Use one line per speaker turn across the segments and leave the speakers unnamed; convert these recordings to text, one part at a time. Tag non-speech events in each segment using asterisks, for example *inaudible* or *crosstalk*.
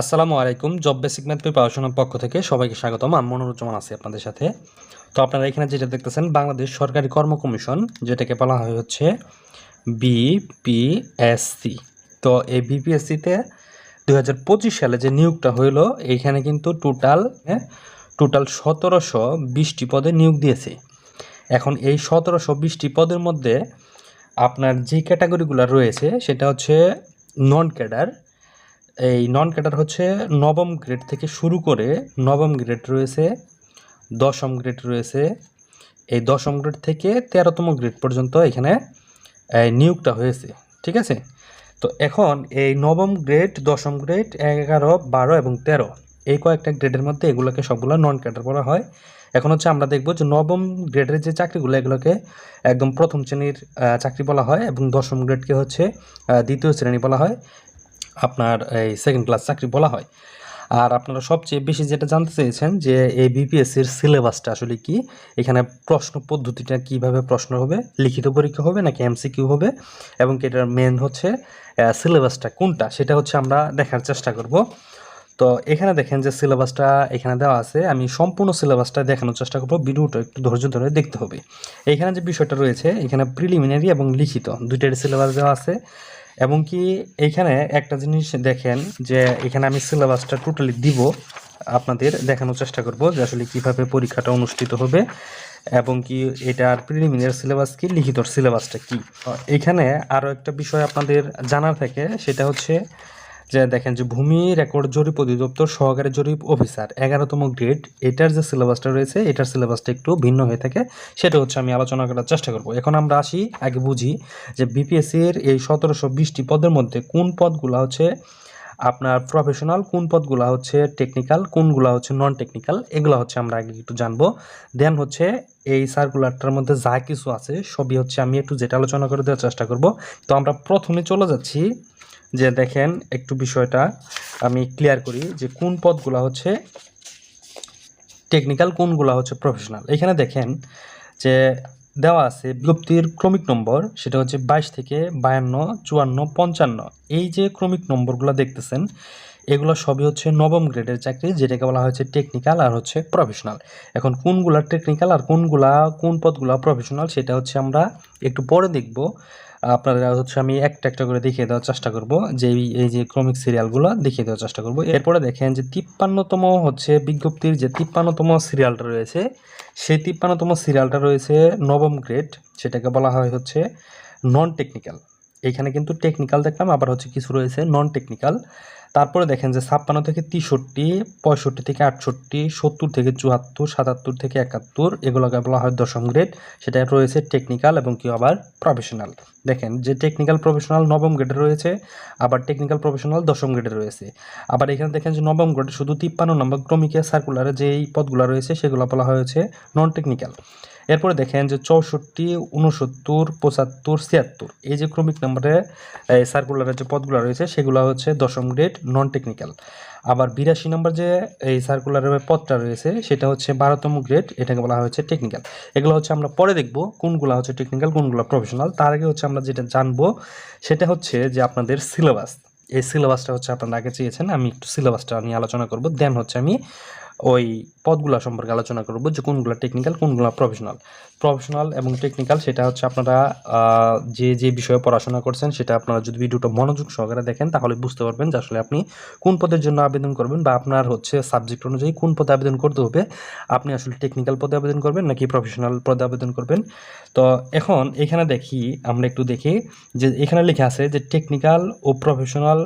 আসসালামু আলাইকুম job basic math প্রিপারেশনের পক্ষ থেকে সবাইকে স্বাগতম। আমি মনোরঞ্জন আছি আপনাদের সাথে। তো আপনারা এখানে যেটা দেখতেছেন, বাংলাদেশ সরকারি কর্ম কমিশন, যেটাকে বলা হয় হচ্ছে বিপিএসসি তো এই বিপিএসসিতে দু হাজার পঁচিশ সালে যে নিয়োগটা হইল এইখানে কিন্তু টোটাল টোটাল সতেরোশো বিশটি পদে নিয়োগ দিয়েছে। এখন এই সতেরোশো বিশটি পদের মধ্যে আপনার যে ক্যাটাগরিগুলো রয়েছে, সেটা হচ্ছে নন ক্যাডার এই নন ক্যাডার হচ্ছে নবম গ্রেড থেকে শুরু করে নবম গ্রেড রয়েছে, দশম গ্রেড রয়েছে। এই দশম গ্রেড থেকে তেরোতম গ্রেড পর্যন্ত এখানে নিয়োগটা হয়েছে, ঠিক আছে? তো এখন এই নবম গ্রেড দশম গ্রেড এগারো, বারো এবং তেরো, এই কয়েকটা গ্রেডের মধ্যে এগুলোকে সবগুলো নন ক্যাডার বলা হয়। এখন হচ্ছে আমরা দেখব যে নবম গ্রেডের যে চাকরিগুলো, এগুলোকে একদম প্রথম শ্রেণির চাকরি বলা হয় এবং দশম গ্রেডকে হচ্ছে দ্বিতীয় শ্রেণি বলা হয়। আপনার এই সেকেন্ড ক্লাস চাকরি বলা হয়। আর আপনারা সবচেয়ে বেশি যেটা জানতে চেয়েছেন যে এই বিপিএসসির সিলেবাসটা আসলে কি? এখানে প্রশ্ন পদ্ধতিটা কীভাবে প্রশ্ন হবে? লিখিত পরীক্ষা হবে নাকি এমসিকিউ হবে? এবং এটার মেন হচ্ছে সিলেবাসটা কোনটা? সেটা হচ্ছে আমরা দেখার চেষ্টা করব। তো এখানে দেখেন যে সিলেবাসটা এখানে দেওয়া আছে। আমি সম্পূর্ণ সিলেবাসটা দেখানোর চেষ্টা করব। ভিডিওটা একটু ধৈর্য ধরে দেখতে হবে। এখানে যে বিষয়টা রয়েছে, এখানে প্রিলিমিনারি এবং লিখিত দুইটার সিলেবাস দেওয়া আছে। এবং কি এইখানে একটা জিনিস দেখেন যে এখানে আমি সিলেবাসটা টোটালি দিব, আপনাদের দেখানোর চেষ্টা করব যে আসলে কীভাবে পরীক্ষাটা অনুষ্ঠিত হবে এবং কি এটার প্রিলিমিনারি সিলেবাস কি, লিখিত সিলেবাসটা কি। এখানে আরও একটা বিষয় আপনাদের জানার থাকে, সেটা হচ্ছে যে দেখেন যে ভূমি রেকর্ড জরিপ অধিদপ্তর সহকারী জরিপ অফিসার এগারোতম গ্রেড এটার যে সিলেবাসটা রয়েছে, এটার সিলেবাসটা একটু ভিন্ন হয়ে থাকে, সেটা হচ্ছে আমি আলোচনা করার চেষ্টা করব। এখন আমরা আসি, আগে বুঝি যে বিপিএসসির এই সতেরোশো বিশটি পদের মধ্যে কোন পদগুলো হচ্ছে আপনার প্রফেশনাল কোন পদগুলো হচ্ছে টেকনিক্যাল কোনগুলো হচ্ছে নন টেকনিক্যাল এগুলো হচ্ছে আমরা আগে একটু জানব। দেন হচ্ছে এই সার্কুলারটার মধ্যে যা কিছু আছে, সবই হচ্ছে আমি একটু যেটা আলোচনা করে দেওয়ার চেষ্টা করব। তো আমরা প্রথমে চলে যাচ্ছি যে দেখেন একটু বিষয়টা আমি ক্লিয়ার করি যে কোন পদগুলো হচ্ছে টেকনিক্যাল কোনগুলো হচ্ছে প্রফেশনাল এখানে দেখেন যে দেওয়া আছে বিজ্ঞপ্তির ক্রমিক নম্বর, সেটা হচ্ছে বাইশ থেকে বায়ান্ন, চুয়ান্ন, পঞ্চান্ন। এই যে ক্রমিক নম্বরগুলো দেখতেছেন, এগুলো সবই হচ্ছে নবম গ্রেডের চাকরি, যেটাকে বলা হয়েছে টেকনিক্যাল আর হচ্ছে প্রফেশনাল এখন কোনগুলা টেকনিক্যাল আর কোনগুলা, কোন পদগুলা প্রফেশনাল সেটা হচ্ছে আমরা একটু পরে দেখব। আপনারা হচ্ছে আমি একটা একটা করে দেখিয়ে দেওয়ার চেষ্টা করব। যে এই- যে ক্রমিক সিরিয়ালগুলো দেখিয়ে দেওয়ার চেষ্টা করব। এরপরে দেখেন যে তিপ্পান্নতম হচ্ছে বিজ্ঞপ্তির যে তিপ্পান্নতম সিরিয়ালটা রয়েছে, সেই তিপ্পান্নতম সিরিয়ালটা রয়েছে নবম গ্রেড, সেটাকে বলা হয় হচ্ছে নন টেকনিক্যাল এখানে কিন্তু টেকনিক্যাল দেখলাম, আবার হচ্ছে কিছু রয়েছে নন টেকনিক্যাল তারপরে দেখেন যে ছাপ্পান্ন থেকে তেষট্টি, পঁয়ষট্টি থেকে আটষট্টি, সত্তর থেকে চুয়াত্তর, সাতাত্তর থেকে একাত্তর, এগুলোকে বলা হয় দশম গ্রেড সেটা রয়েছে টেকনিক্যাল এবং কি আবার প্রফেশনাল দেখেন যে টেকনিক্যাল প্রফেশনাল নবম গ্রেডে রয়েছে, আবার টেকনিক্যাল প্রফেশনাল দশম গ্রেডে রয়েছে। আবার এখানে দেখেন যে নবম গ্রেডে শুধু তিপ্পান্ন নম্বর ক্রমিকের সার্কুলারে যেই পদগুলো রয়েছে, সেগুলো বলা হয়েছে নন টেকনিক্যাল এরপরে দেখেন যে চৌষট্টি উনসত্তর পঁচাত্তর, ছিয়াত্তর। এই যে ক্রমিক নম্বরে সার্কুলারের যে পদগুলো রয়েছে, সেগুলো হচ্ছে দশম গ্রেড নন টেকনিক্যাল আবার বিরাশি নম্বর যে এই সার্কুলারের পদটা রয়েছে, সেটা হচ্ছে বারোতম গ্রেড এটাকে বলা হচ্ছে টেকনিক্যাল এগুলো হচ্ছে আমরা পরে দেখব কোনগুলো হচ্ছে টেকনিক্যাল কোনগুলো প্রফেশনাল তার আগে হচ্ছে আমরা যেটা জানব, সেটা হচ্ছে যে আপনাদের সিলেবাস এই সিলেবাসটা হচ্ছে আপনারা আগে চেয়েছেন, আমি একটু সিলেবাসটা নিয়ে আলোচনা করব। দেন হচ্ছে আমি ওই পদগুলো সম্পর্কে আলোচনা করব যে কোনগুলো টেকনিক্যাল কোনগুলো প্রফেশনাল প্রফেশনাল এবং টেকনিক্যাল সেটা হচ্ছে আপনারা যে যে বিষয়ে পড়াশোনা করছেন সেটা আপনারা যদি ভিডিওটা মনোযোগ সহকারে দেখেন তাহলে বুঝতে পারবেন যে আসলে আপনি কোন পদের জন্য আবেদন করবেন বা আপনার হচ্ছে সাবজেক্ট অনুযায়ী কোন পদে আবেদন করতে হবে। আপনি আসলে টেকনিক্যাল পদে আবেদন করবেন নাকি প্রফেশনাল পদে আবেদন করবেন। তো এখন এখানে দেখি, আমরা একটু দেখি যে এখানে লেখা আছে যে টেকনিক্যাল ও প্রফেশনাল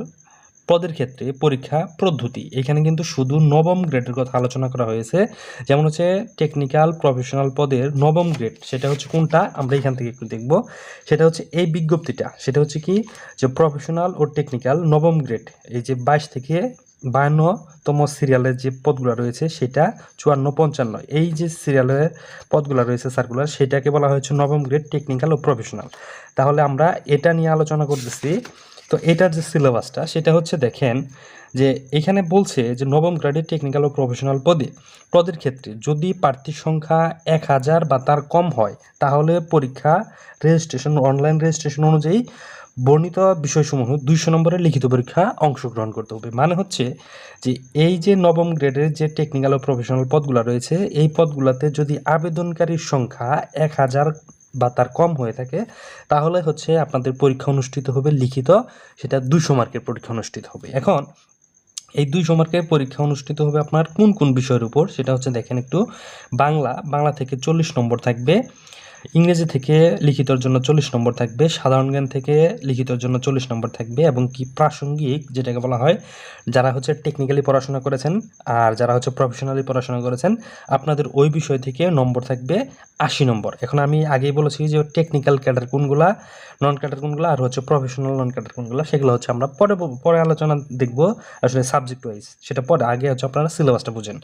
পদের ক্ষেত্রে পরীক্ষা পদ্ধতি এখানে কিন্তু শুধু নবম গ্রেডের কথা আলোচনা করা হয়েছে। যেমন হচ্ছে টেকনিক্যাল প্রফেশনাল পদের নবম গ্রেড, সেটা হচ্ছে কোনটা? আমরা এখান থেকে একটু দেখব। সেটা হচ্ছে এই বিজ্ঞপ্তিটা। সেটা হচ্ছে কি? যে প্রফেশনাল ও টেকনিক্যাল নবম গ্রেড, এই যে বাইশ থেকে বায়ান্নতম সিরিয়ালের যে পদগুলো রয়েছে, সেটা চুয়ান্ন, পঞ্চান্ন। এই যে সিরিয়ালের পদগুলো রয়েছে সার্কুলার সেটাকে বলা হয়েছে নবম গ্রেড টেকনিক্যাল ও প্রফেশনাল তাহলে আমরা এটা নিয়ে আলোচনা করতেছি। তো এটার যে সিলেবাসটা, সেটা হচ্ছে দেখেন যে এখানে বলছে যে নবম গ্রেডের টেকনিক্যাল ও প্রফেশনাল পদে পদের ক্ষেত্রে যদি প্রার্থীর সংখ্যা এক হাজার বা তার কম হয়, তাহলে পরীক্ষা রেজিস্ট্রেশন অনলাইন রেজিস্ট্রেশন অনুযায়ী বর্ণিত বিষয়সমূহ দুইশো নম্বরের লিখিত পরীক্ষা অংশগ্রহণ করতে হবে। মানে হচ্ছে যে এই যে নবম গ্রেডের যে টেকনিক্যাল ও প্রফেশনাল পদগুলো রয়েছে, এই পদগুলোতে যদি আবেদনকারীর সংখ্যা এক হাজার বা তার কম হয়ে থাকে, তাহলে হচ্ছে আপনাদের পরীক্ষা অনুষ্ঠিত হবে লিখিত, সেটা দুশো মার্কের পরীক্ষা অনুষ্ঠিত হবে। এখন এই দুইশো মার্কের পরীক্ষা অনুষ্ঠিত হবে আপনার কোন কোন বিষয়ের উপর? সেটা হচ্ছে দেখেন একটু, বাংলা বাংলা থেকে চল্লিশ নম্বর থাকবে। ইংরেজি থেকে লিখিতর জন্য চল্লিশ নম্বর থাকবে, সাধারণ জ্ঞান থেকে লিখিতর জন্য চল্লিশ নম্বর থাকবে এবং কি প্রাসঙ্গিক যেটাকে বলা হয়, যারা হচ্ছে টেকনিক্যালি পড়াশোনা করেছেন আর যারা হচ্ছে প্রফেশনালি পড়াশোনা করেছেন, আপনাদের ওই বিষয় থেকে নম্বর থাকবে আশি নম্বর। এখন আমি আগেই বলেছি যে টেকনিক্যাল ক্যাডার কোনগুলা নন ক্যাটার কোনগুলো আর হচ্ছে প্রফেশনাল নন ক্যাটার কোনগুলো, সেগুলো হচ্ছে আমরা পরে পরে আলোচনা দেখব আসলে সাবজেক্ট ওয়াইজ সেটা পরে, আগে হচ্ছে আপনারা সিলেবাসটা বুঝেন।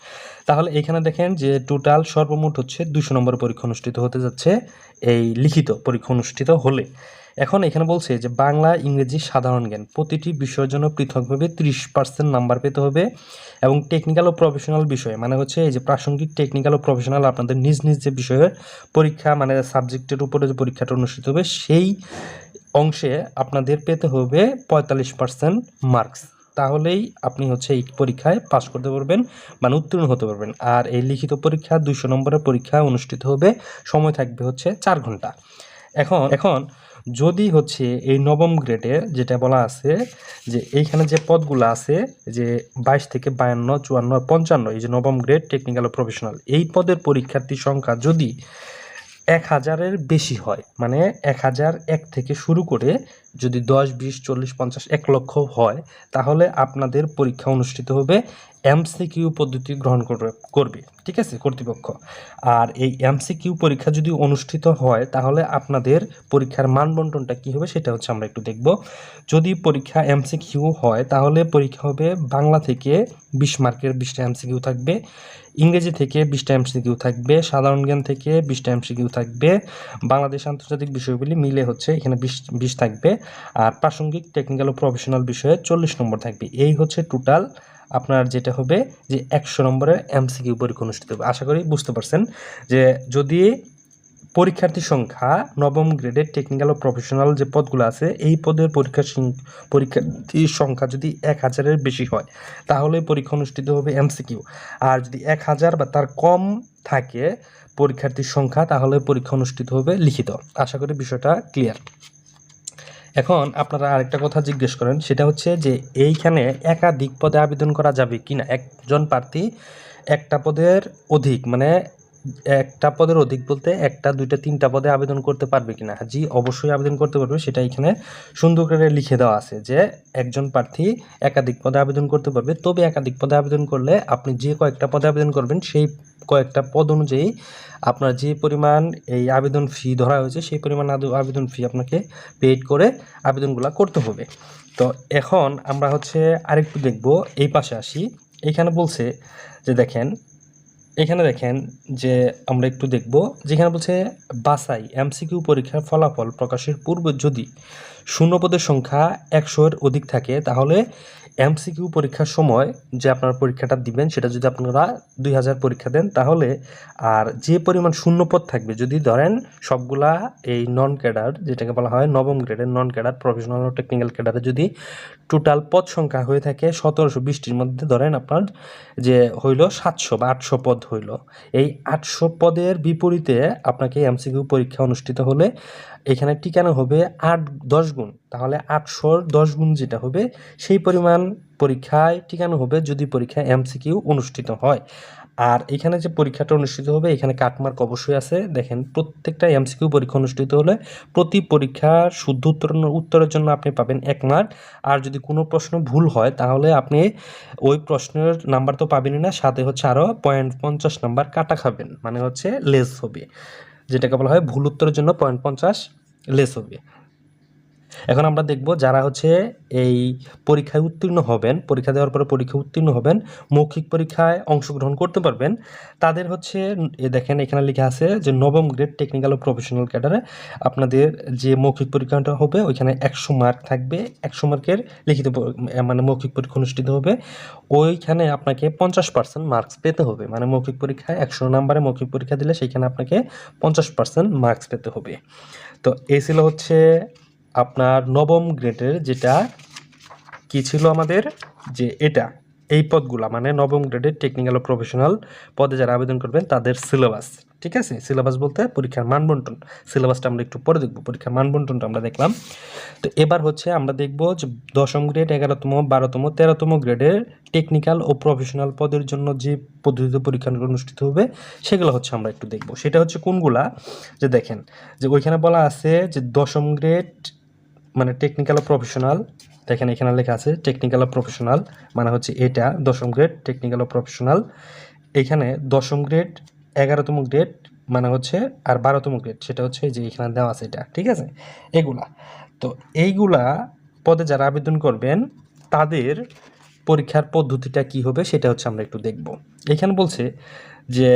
তাহলে এখানে দেখেন যে টোটাল সর্বমোট হচ্ছে দুশো নম্বর পরীক্ষা অনুষ্ঠিত হতে যাচ্ছে, এই লিখিত পরীক্ষা অনুষ্ঠিত হলে। এখন এখানে বলছে যে বাংলা, ইংরেজি সাধারণ জ্ঞান, প্রতিটি বিষয়ের জন্য পৃথকভাবে ত্রিশ পার্সেন্ট নাম্বার পেতে হবে এবং টেকনিক্যাল ও প্রফেশনাল বিষয়ে মানে হচ্ছে এই যে প্রাসঙ্গিক টেকনিক্যাল ও প্রফেশনাল আপনাদের নিজ নিজ যে বিষয়ের পরীক্ষা মানে সাবজেক্টের উপরে যে পরীক্ষাটা অনুষ্ঠিত হবে, সেই অংশে আপনাদের পেতে হবে পঁয়তাল্লিশ পার্সেন্ট মার্কস তাহলেই আপনি হচ্ছে এই পরীক্ষায় পাশ করতে পারবেন মানে উত্তীর্ণ হতে পারবেন। আর এই লিখিত পরীক্ষা, দুইশো নম্বরের পরীক্ষা অনুষ্ঠিত হবে, সময় থাকবে হচ্ছে চার ঘণ্টা। এখন এখন যদি হচ্ছে এই নবম গ্রেডে যেটা বলা আছে যে এইখানে যে পদগুলো আছে, যে বাইশ থেকে বায়ান্ন, চুয়ান্ন পঞ্চান্ন, এই যে নবম গ্রেড টেকনিক্যাল প্রফেশনাল এই পদের পরীক্ষার্থীর সংখ্যা যদি এক হাজারের বেশি হয় মানে এক হাজার এক থেকে শুরু করে যদি দশ, বিশ, চল্লিশ, পঞ্চাশ, এক লক্ষ হয়, তাহলে আপনাদের পরীক্ষা অনুষ্ঠিত হবে এমসিকিউ পদ্ধতি গ্রহণ করবে ঠিক আছে, কর্তৃপক্ষ। আর এই এমসিকিউ পরীক্ষা যদি অনুষ্ঠিত হয়, তাহলে আপনাদের পরীক্ষার মানবন্টনটা কী হবে সেটা হচ্ছে আমরা একটু দেখব। যদি পরীক্ষা এমসিকিউ হয়, তাহলে পরীক্ষা হবে বাংলা থেকে বিশ মার্কের বিশটা এমসিকিউ থাকবে, ইংরেজি থেকে বিশটা এমসিকিউ থাকবে, সাধারণ জ্ঞান থেকে বিশটা এমসিকিউ থাকবে, বাংলাদেশ আন্তর্জাতিক বিষয়গুলি মিলে হচ্ছে এখানে বিশ বিশ থাকবে। আর প্রাসঙ্গিক টেকনিক্যাল ও প্রফেশনাল বিষয়ে চল্লিশ নম্বর থাকবে। এই হচ্ছে টোটাল আপনার যেটা হবে যে একশো নম্বরের এমসিকিউ পরীক্ষা অনুষ্ঠিত হবে। আশা করি বুঝতে পারছেন যে যদি পরীক্ষার্থীর সংখ্যা, নবম গ্রেডের টেকনিক্যাল ও প্রফেশনাল যে পদগুলো আছে, এই পদের পরীক্ষা পরীক্ষার্থীর সংখ্যা যদি এক হাজারের বেশি হয়, তাহলে পরীক্ষা অনুষ্ঠিত হবে এমসিকিউ আর যদি এক হাজার বা তার কম থাকে পরীক্ষার্থীর সংখ্যা, তাহলে পরীক্ষা অনুষ্ঠিত হবে লিখিত। আশা করি বিষয়টা ক্লিয়ার এখন আপনারা আরেকটা কথা জিজ্ঞেস করেন, সেটা হচ্ছে যে এইখানে একাধিক পদে আবেদন করা যাবে কি না একজন প্রার্থী একটা পদের অধিক মানে একটা পদের অধিক বলতে একটা, দুইটা, তিনটা পদে আবেদন করতে পারবে কিনা? জি, অবশ্যই আবেদন করতে পারবে। সেটা এখানে সুন্দর করে লিখে দেওয়া আছে যে একজন প্রার্থী একাধিক পদে আবেদন করতে পারবে। তবে একাধিক পদে আবেদন করলে আপনি যে কয়েকটা পদে আবেদন করবেন, সেই কয়েকটা পদ অনুযায়ী আপনার যে পরিমাণ এই আবেদন ফি ধরা হয়েছে, সেই পরিমাণ আবেদন ফি আপনাকে পেড করে আবেদনগুলো করতে হবে। তো এখন আমরা হচ্ছে আরেকটু দেখব, এই পাশে আসি। এখানে বলছে যে দেখেন এখানে দেখেন যে আমরা একটু দেখব, যেখানে বলছে বাসাই এমসিকিউ পরীক্ষার ফলাফল প্রকাশের পূর্বে যদি শূন্যপদের সংখ্যা একশোর অধিক থাকে, তাহলে এমসিকিউ পরীক্ষার সময় যে আপনার পরীক্ষাটা দিবেন, সেটা যদি আপনারা দুই হাজার পরীক্ষা দেন, তাহলে আর যে পরিমাণ শূন্যপদ থাকবে, যদি ধরেন সবগুলা এই নন ক্যাডার যেটাকে বলা হয় নবম গ্রেডের নন ক্যাডার প্রফেশনাল ও টেকনিক্যাল ক্যাডারে যদি টোটাল পদ সংখ্যা হয়ে থাকে সতেরোশো বিশটির মধ্যে, ধরেন আপনার যে হইল সাতশো বা আটশো পদ হইল। এই আটশো পদের বিপরীতে আপনাকে এমসিকিউ পরীক্ষা অনুষ্ঠিত হলে এখানে টিকানো হবে আট দশ গুণ। তাহলে আটশোর দশ গুণ যেটা হবে, সেই পরিমাণ পরীক্ষায় টিকানো হবে যদি পরীক্ষা এমসিকিউ অনুষ্ঠিত হয়। আর এখানে যে পরীক্ষাটা অনুষ্ঠিত হবে, এখানে কাটমার্ক অবশ্যই আছে। দেখেন, প্রত্যেকটা এমসিকিউ পরীক্ষা অনুষ্ঠিত হলে প্রতি পরীক্ষার শুদ্ধ উত্তর, উত্তরের জন্য আপনি পাবেন এক মার্ক। আর যদি কোনো প্রশ্ন ভুল হয়, তাহলে আপনি ওই প্রশ্নের নাম্বার তো পাবেনই না, সাথে হচ্ছে আরও পয়েন্ট পঞ্চাশ নাম্বার কাটা খাবেন। মানে হচ্ছে লেস হবে। যেটাকে বলা হয় ভুল উত্তরের জন্য পয়েন্ট পঞ্চাশ লেস হবে। এখন আমরা দেখব যারা হচ্ছে এই পরীক্ষায় উত্তীর্ণ হবেন, পরীক্ষা দেওয়ার পরে পরীক্ষা উত্তীর্ণ হবেন, মৌখিক পরীক্ষায় অংশগ্রহণ করতে পারবেন। তাদের হচ্ছে দেখেন এখানে লেখা আছে যে নবম গ্রেড টেকনিক্যাল ও প্রফেশনাল ক্যাডারে আপনাদের যে মৌখিক পরীক্ষাটা হবে, ওইখানে একশো মার্ক থাকবে। একশো মার্কের লিখিত মানে মৌখিক পরীক্ষা অনুষ্ঠিত হবে। ওইখানে আপনাকে পঞ্চাশ পার্সেন্ট মার্কস পেতে হবে। মানে মৌখিক পরীক্ষায় একশো নাম্বারে মৌখিক পরীক্ষা দিলে সেইখানে আপনাকে পঞ্চাশ পার্সেন্ট মার্কস পেতে হবে। তো এই ছিল হচ্ছে আপনার নবম গ্রেডের যেটা কি ছিল আমাদের? যে এটা, এই পদগুলা মানে নবম গ্রেডের টেকনিক্যাল ও প্রফেশনাল পদে যারা আবেদন করবেন, তাদের সিলেবাস ঠিক আছে? সিলেবাস বলতে পরীক্ষার মানবন্টন। সিলেবাসটা আমরা একটু পরে দেখব, পরীক্ষার মানবন্টনটা আমরা দেখলাম। তো এবার হচ্ছে আমরা দেখব যে দশম গ্রেড, এগারোতম, বারোতম, তেরোতম গ্রেডের টেকনিক্যাল ও প্রফেশনাল পদের জন্য যে পদ্ধতিতে পরীক্ষা অনুষ্ঠিত হবে, সেগুলো হচ্ছে আমরা একটু দেখব। সেটা হচ্ছে কোনগুলা? যে দেখেন, যে ওইখানে বলা আছে যে দশম গ্রেড মানে টেকনিক্যাল প্রফেশনাল দেখেন এখানে লেখা আছে টেকনিক্যাল প্রফেশনাল মানে হচ্ছে এটা দশম গ্রেড টেকনিক্যাল প্রফেশনাল এখানে দশম গ্রেড এগারোতম গ্রেড মানে হচ্ছে আর বারোতম গ্রেড সেটা হচ্ছে যে এখানে দেওয়া আছে এটা, ঠিক আছে? এগুলা। তো এইগুলা পদে যারা আবেদন করবেন, তাদের পরীক্ষার পদ্ধতিটা কি হবে সেটা হচ্ছে আমরা একটু দেখব। এখানে বলছে যে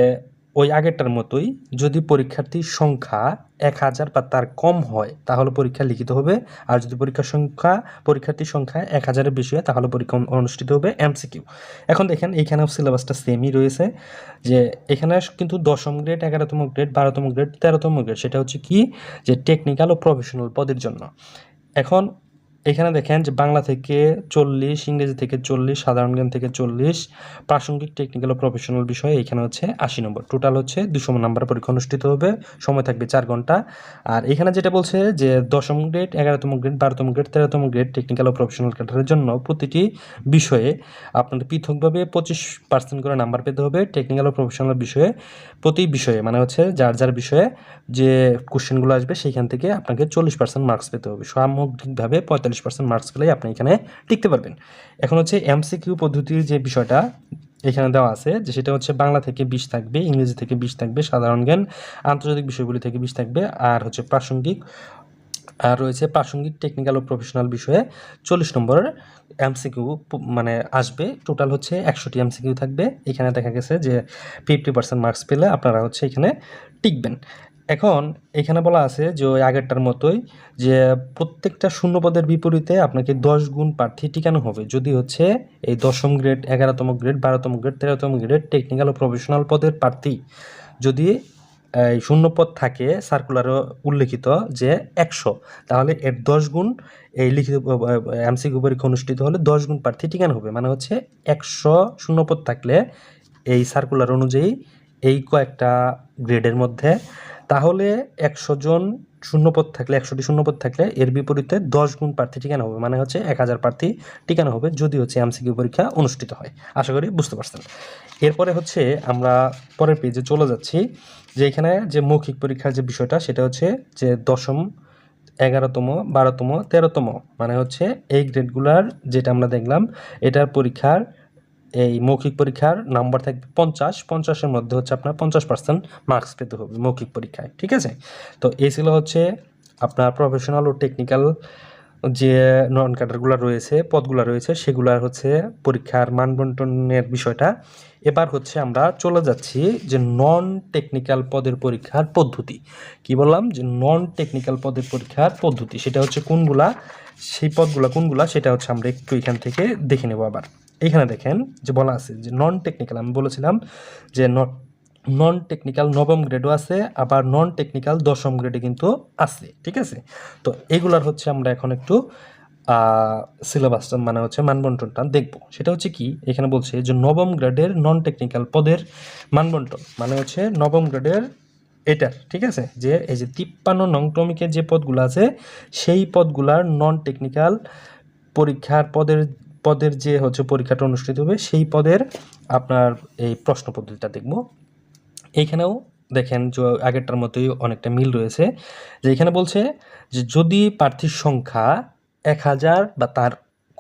ওই আগেরটার মতোই যদি পরীক্ষার্থীর সংখ্যা এক হাজার বা তার কম হয়, তাহলে পরীক্ষা লিখিত হবে। আর যদি পরীক্ষার সংখ্যা, পরীক্ষার্থীর সংখ্যা এক হাজারের বেশি হয়, তাহলে পরীক্ষা অনুষ্ঠিত হবে এমসিকিউ। এখন দেখেন এইখানেও সিলেবাসটা সেমই রয়েছে, যে এখানে কিন্তু দশম গ্রেড এগারোতম গ্রেড বারোতম গ্রেড তেরোতম গ্রেড সেটা হচ্ছে কি? যে টেকনিক্যাল ও প্রফেশনাল পদের জন্য। এখন এখানে দেখেন যে বাংলা থেকে চল্লিশ, ইংরেজি থেকে চল্লিশ, সাধারণ জ্ঞান থেকে চল্লিশ, প্রাসঙ্গিক টেকনিক্যাল ও প্রফেশনাল বিষয়ে এখানে হচ্ছে আশি নম্বর। টোটাল হচ্ছে দুশো নম্বর পরীক্ষা অনুষ্ঠিত হবে, সময় থাকবে চার ঘণ্টা। আর এখানে যেটা বলছে যে দশম গ্রেড এগারোতম গ্রেড বারোতম গ্রেড তেরোতম গ্রেড টেকনিক্যাল ও প্রফেশনাল ক্যাডারের জন্য প্রতিটি বিষয়ে আপনাদের পৃথকভাবে পঁচিশ পার্সেন্ট করে নাম্বার পেতে হবে টেকনিক্যাল ও প্রফেশনাল বিষয়ে। প্রতি বিষয়ে মানে হচ্ছে যার যার বিষয়ে যে কোশ্চেনগুলো আসবে সেইখান থেকে আপনাকে চল্লিশ পার্সেন্ট মার্কস পেতে হবে। সামগ্রিকভাবে পঁয়তাল্লিশ পার্সেন্ট মার্কস পেলেই আপনি এখানে টিকতে পারবেন। এখন হচ্ছে এমসিকিউ পদ্ধতির যে বিষয়টা এখানে দেওয়া আছে যে সেটা হচ্ছে বাংলা থেকে বিশ থাকবে, ইংরেজি থেকে বিশ থাকবে, সাধারণ জ্ঞান, আন্তর্জাতিক বিষয়গুলি থেকে বিশ থাকবে, আর হচ্ছে প্রাসঙ্গিক, আর রয়েছে প্রাসঙ্গিক টেকনিক্যাল ও প্রফেশনাল বিষয়ে চল্লিশ নম্বরের এমসিকিউ মানে আসবে। টোটাল হচ্ছে একশোটি এমসিকিউ থাকবে। এখানে দেখা গেছে যে ফিফটি পার্সেন্ট মার্কস পেলে আপনারা হচ্ছে এখানে টিকবেন। এখন এখানে বলা আছে যে ওই আগেরটার মতোই যে প্রত্যেকটা শূন্যপদের বিপরীতে আপনাকে দশ গুণ প্রার্থী টিকানো হবে। যদি হচ্ছে এই দশম গ্রেড এগারোতম গ্রেড বারোতম গ্রেড তেরোতম গ্রেড টেকনিক্যাল ও প্রফেশনাল পদের প্রার্থী যদি, এই শূন্যপদ থাকে সার্কুলারও উল্লেখিত যে একশো, তাহলে এর দশ গুণ এই লিখিত এমসিকিউ পরীক্ষা অনুষ্ঠিত হলে দশ গুণ প্রার্থী টিকানো হবে। মানে হচ্ছে একশো শূন্যপদ থাকলে এই সার্কুলার অনুযায়ী এই কয়েকটা গ্রেডের মধ্যে তাহলে একশো জন শূন্যপদ থাকলে, একশোটি শূন্যপদ থাকলে এর বিপরীতে দশ গুণ প্রার্থী টিকানো হবে। মানে হচ্ছে এক হাজার প্রার্থী টিকানো হবে যদি হচ্ছে এমসিকিউ পরীক্ষা অনুষ্ঠিত হয়। আশা করি বুঝতে পারছেন। এরপরে হচ্ছে আমরা পরের পেজে চলে যাচ্ছি, যে এখানে যে মৌখিক পরীক্ষার যে বিষয়টা, সেটা হচ্ছে যে দশম, এগারোতম, বারোতম, তেরোতম মানে হচ্ছে এই গ্রেডগুলার যেটা আমরা দেখলাম, এটার পরীক্ষার এই মৌখিক পরীক্ষার নাম্বার থাকবে পঞ্চাশ। পঞ্চাশের মধ্যে হচ্ছে আপনার পঞ্চাশ পার্সেন্ট মার্কস পেতে হবে মৌখিক পরীক্ষায়, ঠিক আছে? তো এই ছিল হচ্ছে আপনার প্রফেশনাল ও টেকনিক্যাল যে নন ক্যাডারগুলো রয়েছে, পদগুলো রয়েছে, সেগুলার হচ্ছে পরীক্ষার মানবন্টনের বিষয়টা। এবার হচ্ছে আমরা চলে যাচ্ছি যে নন টেকনিক্যাল পদের পরীক্ষার পদ্ধতি। কি বললাম? যে নন টেকনিক্যাল পদের পরীক্ষার পদ্ধতি, সেটা হচ্ছে কোনগুলা, সেই পদগুলা কোনগুলা, সেটা হচ্ছে আমরা একটু এখান থেকে দেখে নেব আবার। এখানে দেখেন যে বলা আছে যে নন টেকনিক্যাল আমি বলেছিলাম যে নন টেকনিক্যাল নবম গ্রেডও আছে, আবার নন টেকনিক্যাল দশম গ্রেডে কিন্তু আছে, ঠিক আছে? তো এগুলার হচ্ছে আমরা এখন একটু সিলেবাসটা মানে হচ্ছে মানবন্টনটা দেখব। সেটা হচ্ছে কি? এখানে বলছে যে নবম গ্রেডের নন টেকনিক্যাল পদের মানবন্টন মানে হচ্ছে নবম গ্রেডের এটার, ঠিক আছে? যে এই যে তিপ্পান্ন নং ক্রমিকের যে পদগুলো আছে, সেই পদগুলার নন টেকনিক্যাল পরীক্ষার পদের পদের যে হচ্ছে পরীক্ষাটা অনুষ্ঠিত হবে, সেই পদের আপনার এই প্রশ্ন পদ্ধতিটা দেখব। এইখানেও দেখেন আগেরটার মতোই অনেকটা মিল রয়েছে, যে এখানে বলছে যে যদি প্রার্থীর সংখ্যা এক হাজার বা তার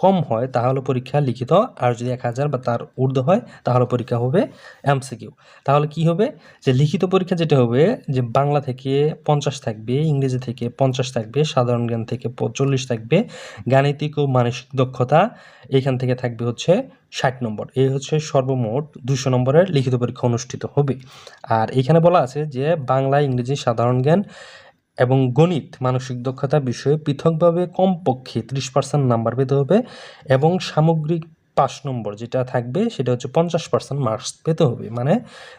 কম হয়, তাহলে পরীক্ষা লিখিত। আর যদি এক হাজার বা তার ঊর্ধ্ব হয়, তাহলে পরীক্ষা হবে এমসিকিউ তাহলে কি হবে? যে লিখিত পরীক্ষা যেটা হবে, যে বাংলা থেকে পঞ্চাশ থাকবে, ইংরেজি থেকে পঞ্চাশ থাকবে, সাধারণ জ্ঞান থেকে চল্লিশ থাকবে, গাণিতিক ও মানসিক দক্ষতা এখান থেকে থাকবে হচ্ছে ষাট নম্বর। এই হচ্ছে সর্বমোট দুশো নম্বরের লিখিত পরীক্ষা অনুষ্ঠিত হবে। আর এখানে বলা আছে যে বাংলা, ইংরেজি, সাধারণ জ্ঞান এবং গণিত মানসিক দক্ষতা বিষয়ে পৃথকভাবে কমপক্ষে ত্রিশ পার্সেন্ট নাম্বার পেতে হবে এবং সামগ্রিক পাঁচ নম্বর যেটা থাকবে, সেটা হচ্ছে পঞ্চাশ পার্সেন্ট মার্কস পেতে হবে। মানে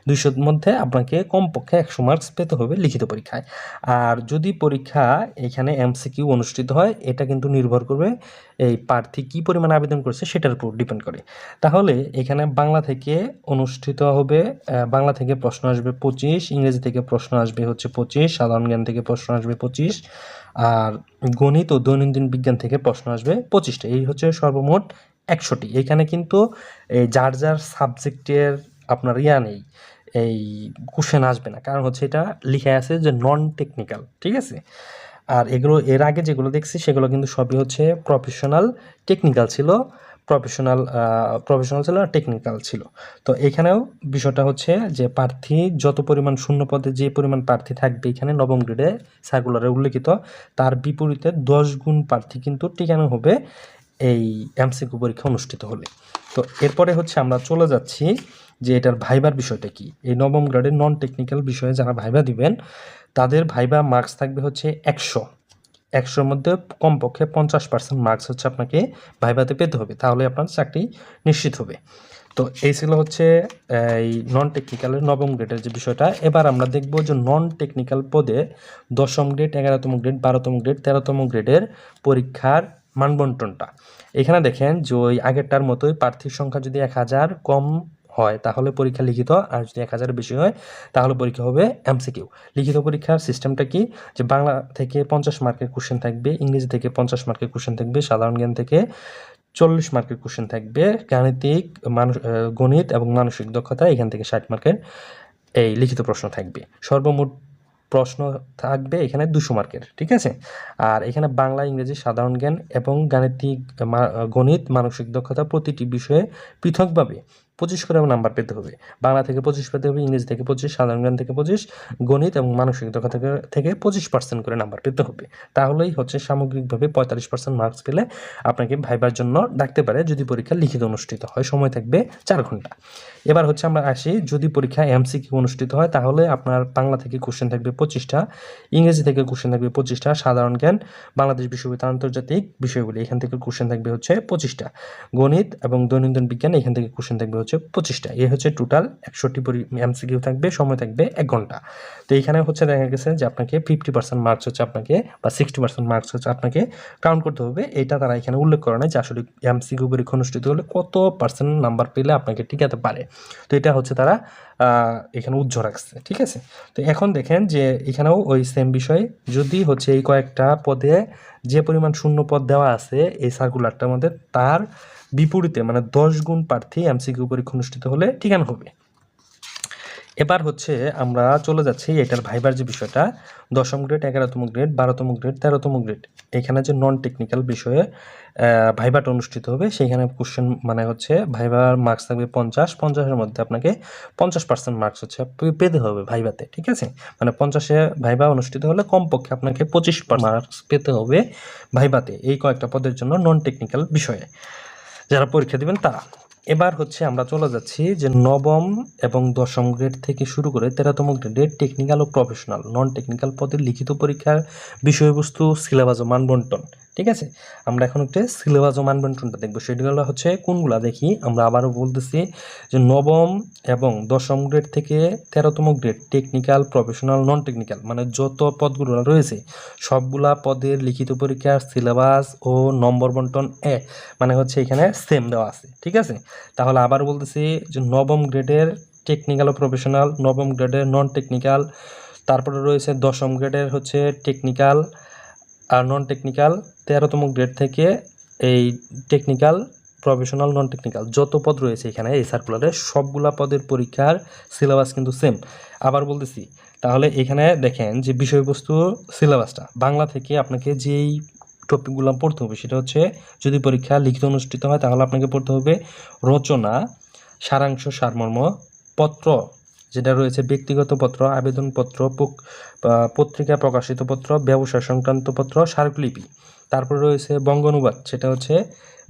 দুইশোর মধ্যে আপনাকে কমপক্ষে একশো মার্কস পেতে হবে লিখিত পরীক্ষায়। আর যদি পরীক্ষা এখানে এমসিকিউ অনুষ্ঠিত হয়, এটা কিন্তু নির্ভর করবে এই প্রার্থী কী পরিমাণ আবেদন করেছে, সেটার উপর ডিপেন্ড করে। তাহলে এখানে বাংলা থেকে অনুষ্ঠিত হবে বাংলা থেকে প্রশ্ন আসবে পঁচিশ, ইংরেজি থেকে প্রশ্ন আসবে হচ্ছে পঁচিশ, সাধারণ জ্ঞান থেকে প্রশ্ন আসবে পঁচিশ, আর গণিত ও দৈনন্দিন বিজ্ঞান থেকে প্রশ্ন আসবে পঁচিশটা। এই হচ্ছে সর্বমোট একশোটি। এখানে কিন্তু এই যার যার সাবজেক্টের আপনার ইয়া নেই, এই কোশ্চেন আসবে না। কারণ হচ্ছে এটা লিখে আছে যে নন টেকনিক্যাল ঠিক আছে? আর এগুলো, এর আগে যেগুলো দেখছি, সেগুলো কিন্তু সবই হচ্ছে প্রফেশনাল টেকনিক্যাল ছিল প্রফেশনাল প্রফেশনাল ছিল আর টেকনিক্যাল ছিল। তো এখানেও বিষয়টা হচ্ছে যে প্রার্থী, যত পরিমাণ শূন্য পদে যে পরিমাণ প্রার্থী থাকবে এখানে নবম গ্রেডে সার্কুলারে উল্লেখিত, তার বিপরীতে দশ গুণ প্রার্থী কিন্তু টিকানো হবে। এই এমসিকিউ পরীক্ষা অনুষ্ঠিত হলে। তো এরপরে হচ্ছে আমরা চলে যাচ্ছি যে এটার ভাইবার বিষয়টা কি। এই নবম গ্রেডের নন টেকনিক্যাল বিষয়ে যারা ভাইবা দিবেন, তাদের ভাইবা মার্কস থাকবে হচ্ছে একশো। একশোর মধ্যে কমপক্ষে পঞ্চাশ পার্সেন্ট মার্কস হচ্ছে আপনাকে ভাইভাতে পেতে হবে। তাহলে আপনার চাকরি নিশ্চিত হবে। তো এই ছিল হচ্ছে, এই নন টেকনিক্যালের নবম গ্রেডের যে বিষয়টা। এবার আমরা দেখব যে নন টেকনিক্যাল পদে দশম গ্রেড, এগারোতম গ্রেড, বারোতম গ্রেড, তেরোতম গ্রেডের পরীক্ষার মানবন্টনটা। এখানে দেখেন যে ওই আগেরটার মতোই প্রার্থীর সংখ্যা যদি এক হাজার কম হয়, তাহলে পরীক্ষা লিখিত, আর যদি এক হাজারের বেশি হয়, তাহলে পরীক্ষা হবে এমসিকিউ। লিখিত পরীক্ষার সিস্টেমটা কি? যে বাংলা থেকে পঞ্চাশ মার্কের কোশ্চেন থাকবে, ইংরেজি থেকে পঞ্চাশ মার্কের কোশ্চেন থাকবে, সাধারণ জ্ঞান থেকে চল্লিশ মার্কের কোশ্চেন থাকবে, গাণিতিক, মানুষ গণিত এবং মানসিক দক্ষতা, এখান থেকে ষাট মার্কের এই লিখিত প্রশ্ন থাকবে। সর্বমোট প্রশ্ন থাকবে এখানে দুশো মার্কের, ঠিক আছে? আর এখানে বাংলা, ইংরেজি, সাধারণ জ্ঞান এবং গাণিতিক গণিত, মানসিক দক্ষতা প্রতিটি বিষয়ে পৃথকভাবে পঁচিশ করে নাম্বার পেতে হবে। বাংলা থেকে পঁচিশ পেতে হবে, ইংরেজি থেকে পঁচিশ, সাধারণ জ্ঞান থেকে পঁচিশ, গণিত এবং মানসিক দক্ষতা থেকে থেকে পঁচিশ পার্সেন্ট করে নাম্বার পেতে হবে। তাহলেই হচ্ছে সামগ্রিকভাবে পঁয়তাল্লিশ পার্সেন্ট মার্কস পেলে আপনাকে ভাইবার জন্য ডাকতে পারে যদি পরীক্ষা লিখিত অনুষ্ঠিত হয়। সময় থাকবে চার ঘণ্টা। এবার হচ্ছে আমরা আসি, যদি পরীক্ষা এমসিকিউ অনুষ্ঠিত হয়, তাহলে আপনার বাংলা থেকে কোশ্চেন থাকবে পঁচিশটা, ইংরেজি থেকে কোশ্চেন থাকবে পঁচিশটা, সাধারণ জ্ঞান, বাংলাদেশ বিশ্ববিদ্যালয় আন্তর্জাতিক বিষয়গুলি, এখান থেকে কোশ্চেন থাকবে হচ্ছে পঁচিশটা। গণিত এবং দৈনন্দিন বিজ্ঞান, এখান থেকে কোশ্চেন থাকবে হচ্ছে পঁচিশটা। এ হচ্ছে টোটাল একশোটি এমসিকিউ থাকবে, সময় থাকবে এক ঘণ্টা। তো এইখানে হচ্ছে দেখা গেছে যে আপনাকে ফিফটি পার্সেন্ট মার্কস হচ্ছে আপনাকে বা সিক্সটি পার্সেন্ট মার্কস হচ্ছে আপনাকে কাউন্ট করতে হবে। এটা তারা এখানে উল্লেখ করে নাই যে আসলে এমসিকিউ পরীক্ষা অনুষ্ঠিত হলে কত পার্সেন্ট নাম্বার পেলে আপনাকে টিকাতে পারে। তো এটা হচ্ছে তারা এখানে উজ্জ্ব রাখছে, ঠিক আছে? তো এখন দেখেন যে এখানেও ওই সেম বিষয় যদি হচ্ছে এই কয়েকটা পদে যে পরিমাণ শূন্য পদ দেওয়া আছে এই সার্কুলারটার মধ্যে তার বিপরীতে মানে দশ গুণ প্রার্থী এমসিকিউ পরীক্ষা অনুষ্ঠিত হলে ঠিকানা হবে। এবার হচ্ছে আমরা চলে যাচ্ছি এটার ভাইবার যে বিষয়টা, দশম গ্রেড এগারোতম গ্রেড বারোতম গ্রেড তেরোতম গ্রেড এখানে যে নন টেকনিক্যাল বিষয়ে ভাইবাটা অনুষ্ঠিত হবে, সেইখানে কোশ্চেন মানে হচ্ছে ভাইবার মার্কস থাকবে পঞ্চাশ, পঞ্চাশের মধ্যে আপনাকে পঞ্চাশ পার্সেন্ট মার্কস হচ্ছে পেতে হবে ভাইবাতে, ঠিক আছে? মানে পঞ্চাশে ভাইবা অনুষ্ঠিত হলে কমপক্ষে আপনাকে পঁচিশ মার্কস পেতে হবে ভাইবাতে, এই কয়েকটা পদের জন্য নন টেকনিক্যাল বিষয়ে। যারা পরীক্ষা দেবেন তারা। এবার হচ্ছে আমরা চলে যাচ্ছি যে নবম এবং দশম গ্রেড থেকে শুরু করে তেরোতম গ্রেডের টেকনিক্যাল ও প্রফেশনাল নন টেকনিক্যাল পদের লিখিত পরীক্ষার বিষয়বস্তু সিলেবাস ও মানবন্টন। ঠিক আছে? আমরা এখন একটা সিলেবাস ও মানবন্টনটা দেখব। সেগুলো হচ্ছে কোনগুলা? দেখি, আমরা আবারও বলতেছি যে নবম এবং দশম গ্রেড থেকে তেরোতম grade technical professional non technical মানে যত পদগুলো রয়েছে, সবগুলা পদের লিখিত পরীক্ষার সিলেবাস ও নম্বর বন্টন এ মানে হচ্ছে এখানে সেম দেওয়া আছে, ঠিক আছে? তাহলে আবার বলতেছি যে নবম গ্রেডের টেকনিক্যাল ও প্রফেশনাল নবম গ্রেডের নন টেকনিক্যাল তারপরে রয়েছে দশম গ্রেডের হচ্ছে টেকনিক্যাল আর নন টেকনিক্যাল তেরোতম গ্রেড থেকে এই টেকনিক্যাল প্রফেশনাল নন টেকনিক্যাল যত পদ রয়েছে এখানে এই সার্কুলারে সবগুলা পদের পরীক্ষার সিলেবাস কিন্তু সেম আবার বলতেছি, তাহলে এখানে দেখেন যে বিষয়বস্তু সিলেবাসটা বাংলা থেকে আপনাকে যেই টপিকগুলো পড়তে হবে সেটা হচ্ছে, যদি পরীক্ষা লিখিত অনুষ্ঠিত হয় তাহলে আপনাকে পড়তে হবে রচনা, সারাংশ সারমর্ম, পত্র যেটা রয়েছে ব্যক্তিগত পত্র, আবেদনপত্র পত্রিকা প্রকাশিত পত্র, ব্যবসা সংক্রান্ত পত্র, স্মারকলিপি। তারপর রয়েছে বঙ্গানুবাদ, সেটা হচ্ছে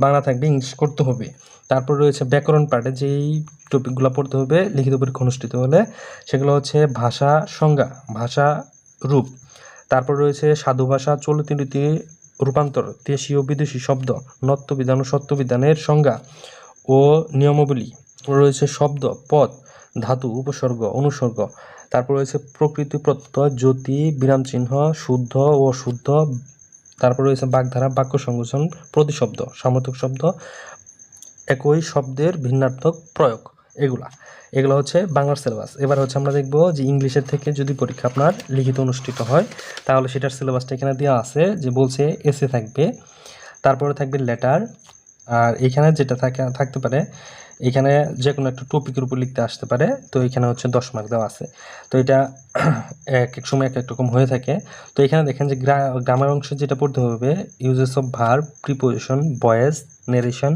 বাংলা থাকবে, ইংলিশ করতে হবে। তারপর রয়েছে ব্যাকরণ পার্টে যেই টপিকগুলো পড়তে হবে, লিখিত পরীক্ষা অনুষ্ঠিত হলে, সেগুলো হচ্ছে ভাষা সংজ্ঞা, ভাষা রূপ। তারপর রয়েছে সাধু ভাষা, চলিত রীতি, রূপান্তর, দেশীয় বিদেশি শব্দ নত্যবিধান ও সত্যবিধানের সংজ্ঞা ও নিয়মাবলী। রয়েছে শব্দ পদ ধাতু, উপসর্গ, অনুসর্গ। তারপর রয়েছে প্রকৃতি প্রত্যয়, জ্যোতি, বিরাম চিহ্ন, শুদ্ধ ও অশুদ্ধ। তারপর রয়েছে বাগধারা, বাক্য সংযোজন প্রতিশব্দ সমর্থক শব্দ, একই শব্দের ভিন্নার্থক প্রয়োগ, এগুলা। এগুলো হচ্ছে বাংলার সিলেবাস এবার হচ্ছে আমরা দেখব যে ইংলিশের থেকে যদি পরীক্ষা আপনার লিখিত অনুষ্ঠিত হয়, তাহলে সেটার সিলেবাসটা এখানে দেওয়া আছে যে বলছে এসে থাকবে, তারপরে থাকবে লেটার আর এখানে যেটা থাকে, থাকতে পারে এখানে যে কোনো একটা টপিকের উপর লিখতে আসতে পারে, তো এখানে হচ্ছে দশ মার্ক দেওয়া আছে। তো এটা *clears throat* এক এক সময় এক এক রকম হয়ে থাকে। তো এখানে দেখেন যে গ্রামার অংশ যেটা পড়তে হবে uses of verb preposition voice narration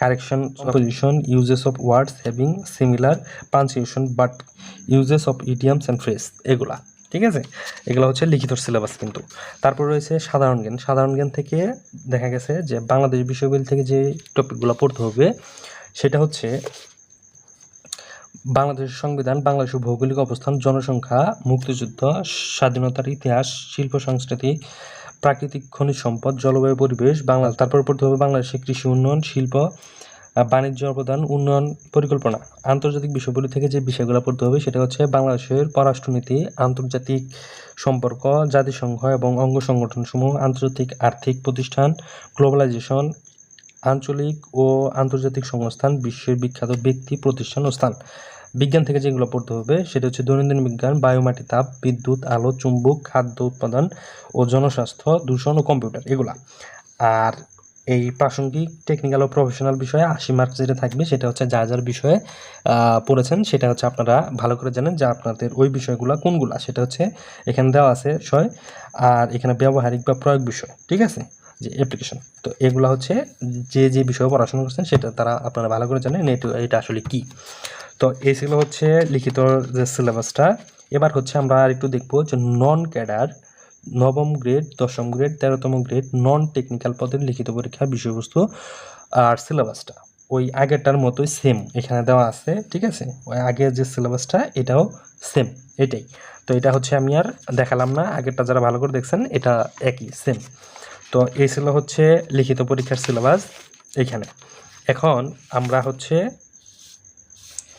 correction position uses of words having similar punctuation but uses of idioms and phrase এগুলা, ঠিক আছে? এগুলো হচ্ছে লিখিত সিলেবাস কিন্তু। তারপর রয়েছে সাধারণ জ্ঞান। সাধারণ জ্ঞান থেকে দেখা গেছে যে বাংলাদেশ বিশ্ববিদ্যালয় থেকে যে টপিকগুলো পড়তে হবে সেটা হচ্ছে বাংলাদেশের সংবিধান, বাংলাদেশের ভৌগোলিক অবস্থান, জনসংখ্যা, মুক্তিযুদ্ধ, স্বাধীনতার ইতিহাস, শিল্প, সংস্কৃতি, প্রাকৃতিক খনিজ সম্পদ, জলবায়ু পরিবেশ, বাংলা, তারপর পড়তে হবে বাংলাদেশের কৃষি উন্নয়ন, শিল্প বাণিজ্য অবদান, উন্নয়ন পরিকল্পনা। আন্তর্জাতিক বিষয়গুলি থেকে যে বিষয়গুলো পড়তে হবে সেটা হচ্ছে বাংলাদেশের পররাষ্ট্রনীতি, আন্তর্জাতিক সম্পর্ক, জাতিসংঘ এবং অঙ্গ সংগঠনসমূহ, আন্তর্জাতিক আর্থিক প্রতিষ্ঠান, গ্লোবালাইজেশন আঞ্চলিক ও আন্তর্জাতিক সংস্থান, বিশ্বের বিখ্যাত ব্যক্তি, প্রতিষ্ঠান ও স্থান। বিজ্ঞান থেকে যেগুলো পড়তে হবে, সেটা হচ্ছে দৈনন্দিন বিজ্ঞান, বায়ুমাটি তাপ, বিদ্যুৎ, আলো, চুম্বক, খাদ্য উৎপাদন ও জনস্বাস্থ্য, দূষণ ও কম্পিউটার, এগুলা। আর এই প্রাসঙ্গিক টেকনিক্যাল ও প্রফেশনাল বিষয়ে আশি মার্ক যেটা থাকবে, সেটা হচ্ছে যা যার বিষয়ে পড়েছেন, সেটা হচ্ছে আপনারা ভালো করে জানেন যে আপনাদের ওই বিষয়গুলো কোনগুলা, সেটা হচ্ছে এখানে দেওয়া আছে বিষয় আর এখানে ব্যবহারিক বা প্রয়োগ বিষয়, ঠিক আছে? যে অ্যাপ্লিকেশন তো এগুলো হচ্ছে যে যে বিষয়ে পড়াশোনা করছেন সেটা তারা আপনারা ভালো করে জানেন এটা এটা আসলে কি। তো এই ছিল হচ্ছে লিখিত যে সিলেবাসটা এবার হচ্ছে আমরা আর একটু দেখব যে নন ক্যাডার নবম গ্রেড দশম গ্রেড তেরোতম গ্রেড নন টেকনিক্যাল পদের লিখিত পরীক্ষা বিষয়বস্তু আর সিলেবাসটা ওই আগেরটার মতোই সেম এখানে দেওয়া আছে, ঠিক আছে? ওই আগের যে সিলেবাসটা এটাও সেম এটাই। তো এটা হচ্ছে আমি আর দেখালাম না, আগেরটা যারা ভালো করে দেখছেন, এটা একই সেম তো এই ছিল হচ্ছে লিখিত পরীক্ষার সিলেবাস এখানে। এখন আমরা হচ্ছে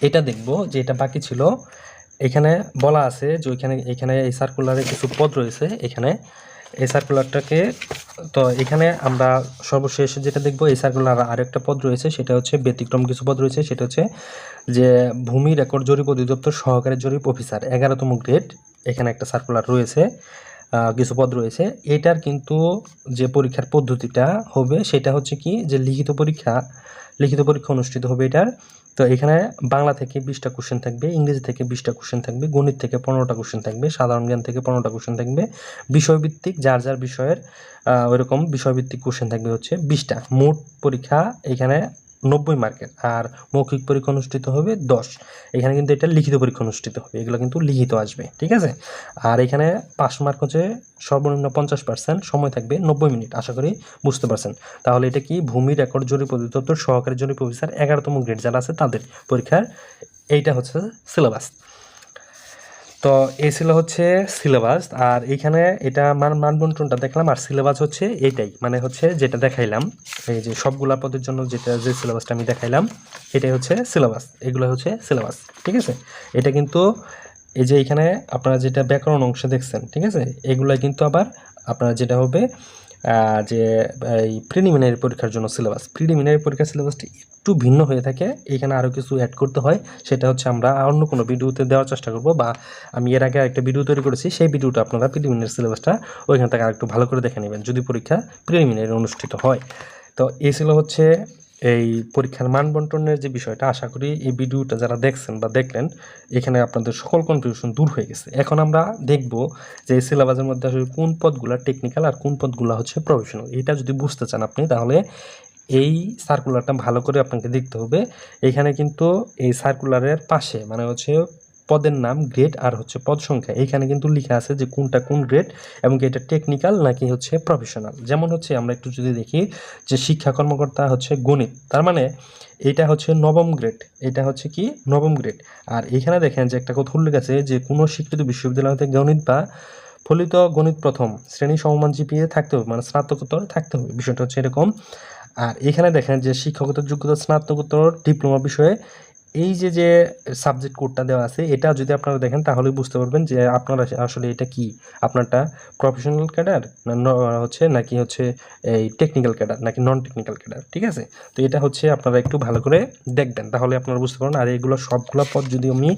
এটা দেখব যে এটা বাকি ছিল। এখানে বলা আছে যে ওইখানে, এখানে এই সার্কুলারে কিছু পদ রয়েছে। এখানে এই সার্কুলারটাকে তো এখানে আমরা সর্বশেষ যেটা দেখব, এই সার্কুলার আরেকটা পদ রয়েছে, সেটা হচ্ছে ব্যতিক্রম কিছু পদ রয়েছে। সেটা হচ্ছে যে ভূমি রেকর্ড জরিপ অধিদপ্তর সহকারী জরিপ অফিসার এগারোতম গ্রেড এখানে একটা সার্কুলার রয়েছে। কিছু পদ রয়েছে। এটার কিন্তু যে পরীক্ষার পদ্ধতিটা হবে সেটা হচ্ছে কি যে লিখিত পরীক্ষা লিখিত পরীক্ষা অনুষ্ঠিত হবে এটার। তো এখানে বাংলা থেকে বিশটা কোশ্চেন থাকবে, ইংরেজি থেকে বিশটা কোশ্চেন থাকবে, গণিত থেকে পনেরোটা কোশ্চেন থাকবে, সাধারণ জ্ঞান থেকে পনেরোটা কোশ্চেন থাকবে। বিষয়ভিত্তিক যার যার বিষয়ের ওইরকম বিষয়ভিত্তিক কোশ্চেন থাকবে হচ্ছে বিশটা। মোট পরীক্ষা এখানে নব্বই মার্কের, আর মৌখিক পরীক্ষা অনুষ্ঠিত হবে দশ। এখানে কিন্তু এটা লিখিত পরীক্ষা অনুষ্ঠিত হবে, এগুলো কিন্তু লিখিত আসবে, ঠিক আছে? আর এখানে পাস মার্ক হচ্ছে সর্বনিম্ন পঞ্চাশ পার্সেন্ট, সময় থাকবে নব্বই মিনিট, আশা করি বুঝতে পারছেন। তাহলে এটা কি ভূমি রেকর্ড জরিপ অধিদপ্তর সহকারী জরিপ অফিসার এগারোতম গ্রেড যারা আছে তাদের পরীক্ষার, এইটা হচ্ছে সিলেবাস তো এই ছিল হচ্ছে সিলেবাস আর এইখানে এটা মান, মানবন্টনটা দেখলাম, আর সিলেবাস হচ্ছে এটাই মানে হচ্ছে যেটা দেখাইলাম, এই যে সবগুলা পদের জন্য যেটা, যে সিলেবাসটা আমি দেখাইলাম, এটাই হচ্ছে সিলেবাস এগুলো হচ্ছে সিলেবাস ঠিক আছে? এটা কিন্তু এই যে এখানে আপনারা যেটা ব্যাকরণ অংশে দেখছেন, ঠিক আছে? এগুলো কিন্তু আবার আপনারা যেটা হবে যে, এই প্রিলিমিনারি পরীক্ষার জন্য সিলেবাস প্রিলিমিনারি পরীক্ষার সিলেবাসটি একটু ভিন্ন হয়ে থাকে। এখানে আরও কিছু অ্যাড করতে হয়। সেটা হচ্ছে আমরা অন্য কোনো ভিডিওতে দেওয়ার চেষ্টা করব বা আমি এর আগে একটা ভিডিও তৈরি করেছি। সেই ভিডিওটা আপনারা প্রিলিমিনারি সিলেবাসটা ওইখান থেকে আরেকটু ভালো করে দেখে নেবেন। যদি পরীক্ষা প্রিলিমিনারি অনুষ্ঠিত হয়। তো এই ছিল হচ্ছে এই পরীক্ষার মান বন্টনের যে বিষয়টা, আশা করি এই ভিডিওটা যারা দেখছেন বা দেখলেন, এখানে আপনাদের সকল কনফিউশন দূর হয়ে গেছে। এখন আমরা দেখব যে এই সিলেবাসের মধ্যে আসলে কোন পদগুলো টেকনিক্যাল আর কোন পদগুলো হচ্ছে প্রফেশনাল এটা যদি বুঝতে চান আপনি, তাহলে এই সার্কুলারটা ভালো করে আপনাকে দেখতে হবে। এখানে কিন্তু এই সার্কুলারের পাশে মানে হচ্ছে পদের নাম গ্রেড আর হচ্ছে পদ সংখ্যা। এইখানে কিন্তু লেখা আছে যে কোনটা কোন গ্রেড এবং এটা টেকনিক্যাল নাকি হচ্ছে প্রফেশনাল যেমন হচ্ছে আমরা একটু যদি দেখি যে শিক্ষা কর্মকর্তা হচ্ছে গণিত। তার মানে এটা হচ্ছে নবম গ্রেড এটা হচ্ছে কি নবম গ্রেড আর এখানে দেখেন যে একটা কথা উল্লেখ আছে যে কোনো স্বীকৃত বিশ্ববিদ্যালয় হতে গণিত বা ফলিত গণিত প্রথম শ্রেণি সমমান জিপিএ থাকতে হবে মানে স্নাতকোত্তর থাকতে হবে। বিষয়টা হচ্ছে এরকম। আর এখানে দেখেন যে শিক্ষকতার যোগ্যতা, স্নাতকোত্তর, ডিপ্লোমা বিষয়ে এই যে যে সাবজেক্ট কোডটা দেওয়া আছে, এটা যদি আপনারা দেখেন তাহলে বুঝতে পারবেন যে আপনারা আসলে এটা কি? আপনারটা প্রফেশনাল ক্যাডার না হচ্ছে নাকি হচ্ছে এই টেকনিক্যাল ক্যাডার নাকি নন টেকনিক্যাল ক্যাডার ঠিক আছে? তো এটা হচ্ছে আপনারা একটু ভালো করে দেখবেন, তাহলে আপনারা বুঝতে পারবেন। আর এগুলো সবগুলো পদ যদি আমি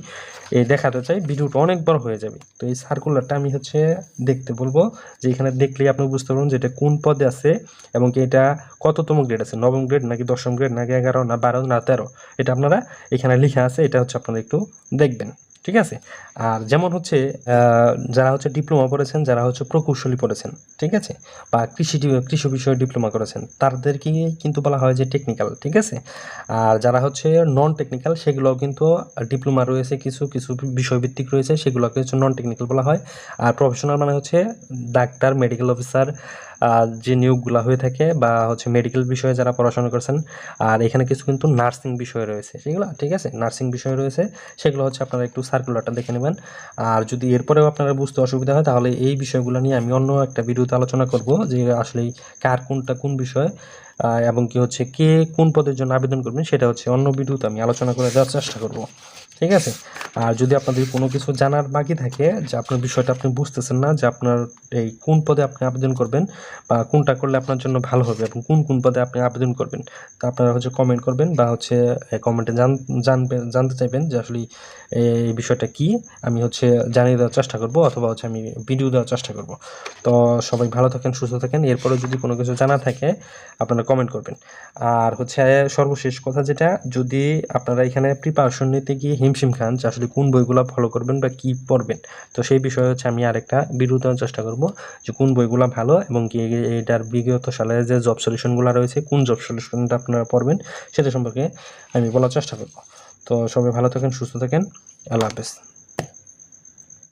দেখাতে চাই, ভিডিওটা অনেক হয়ে যাবে। তো এই সার্কুলারটা আমি হচ্ছে দেখতে বলব, যে এখানে দেখলেই আপনি বুঝতে পারবেন যে এটা কোন পদে আছে এবং কি এটা কততম গ্রেড আছে, নবম গ্রেড নাকি দশম গ্রেড নাকি এগারো না বারো না তেরো। এটা আপনারা এখানে লেখা আছে, এটা হচ্ছে আপনারা একটু দেখবেন, ঠিক আছে? আর যেমন হচ্ছে যারা হচ্ছে ডিপ্লোমা করেছেন যারা হচ্ছে প্রকৌশলী পড়েছেন, ঠিক আছে? বা কৃষি কৃষি বিষয়ে ডিপ্লোমা করেছেন, তাদেরকে কিন্তু বলা হয় যে টেকনিক্যাল ঠিক আছে? আর যারা হচ্ছে নন টেকনিক্যাল সেগুলোও কিন্তু ডিপ্লোমা রয়েছে, কিছু কিছু বিষয়ভিত্তিক রয়েছে, সেগুলোকে হচ্ছে নন টেকনিক্যাল বলা হয়। আর প্রফেশনাল মানে হচ্ছে ডাক্তার মেডিকেল অফিসার যে নিয়োগগুলো হয়ে থাকে বা হচ্ছে মেডিকেল বিষয়ে যারা পড়াশোনা করছেন, আর এখানে কিছু কিন্তু নার্সিং বিষয় রয়েছে। সেগুলো ঠিক আছে? নার্সিং বিষয় রয়েছে। সেগুলো হচ্ছে আপনারা একটু সার্কুলারটা দেখে নেবেন। আর যদি এরপরেও আপনারা বুঝতে অসুবিধা হয়, তাহলে এই বিষয়গুলো নিয়ে আমি অন্য একটা ভিডিওতে আলোচনা করব যে আসলে কার কোনটা কোন বিষয় এবং কি হচ্ছে, কে কোন পদের জন্য আবেদন করবেন, সেটা হচ্ছে অন্য ভিডিওতে আমি আলোচনা করে দেওয়ার চেষ্টা করব। ঠিক আছে? আর যদি আপনাদের কোনো কিছু জানার বাকি থাকে, যে আপনার বিষয়টা আপনি বুঝতেছেন না, যে আপনার এই কোন পদে আপনি আবেদন করবেন বা কোনটা করলে আপনার জন্য ভালো হবে এবং কোন কোন পদে আপনি আবেদন করবেন, তা আপনারা হচ্ছে কমেন্ট করবেন বা হচ্ছে কমেন্টে জান জানবেন জানতে চাইবেন যে আসলে এই বিষয়টা কি, আমি হচ্ছে জানিয়ে দেওয়ার চেষ্টা করব অথবা হচ্ছে আমি ভিডিও দেওয়ার চেষ্টা করব। তো সবাই ভালো থাকেন, সুস্থ থাকেন এরপরে যদি কোনো কিছু জানা থাকে, আপনারা কমেন্ট করবেন। আর হচ্ছে সর্বশেষ কথা যেটা, যদি আপনারা এখানে প্রিপারেশন নিতে গিয়ে হিমশিম খান যে আসলে কোন বইগুলো ফলো করবেন বা কি পড়বেন। তো সেই বিষয়ে হচ্ছে আমি আরেকটা ভিডিও দেওয়ার চেষ্টা করব যে কোন বইগুলো ভালো এবং কি এটার বিগত সালে যে জব সলিউশনগুলো রয়েছে, কোন জব সলিউশনটা আপনারা পড়বেন সেটা সম্পর্কে আমি বলার চেষ্টা করব। তো সবাই ভালো থাকেন, সুস্থ থাকেন, আল্লাহ হাফেজ।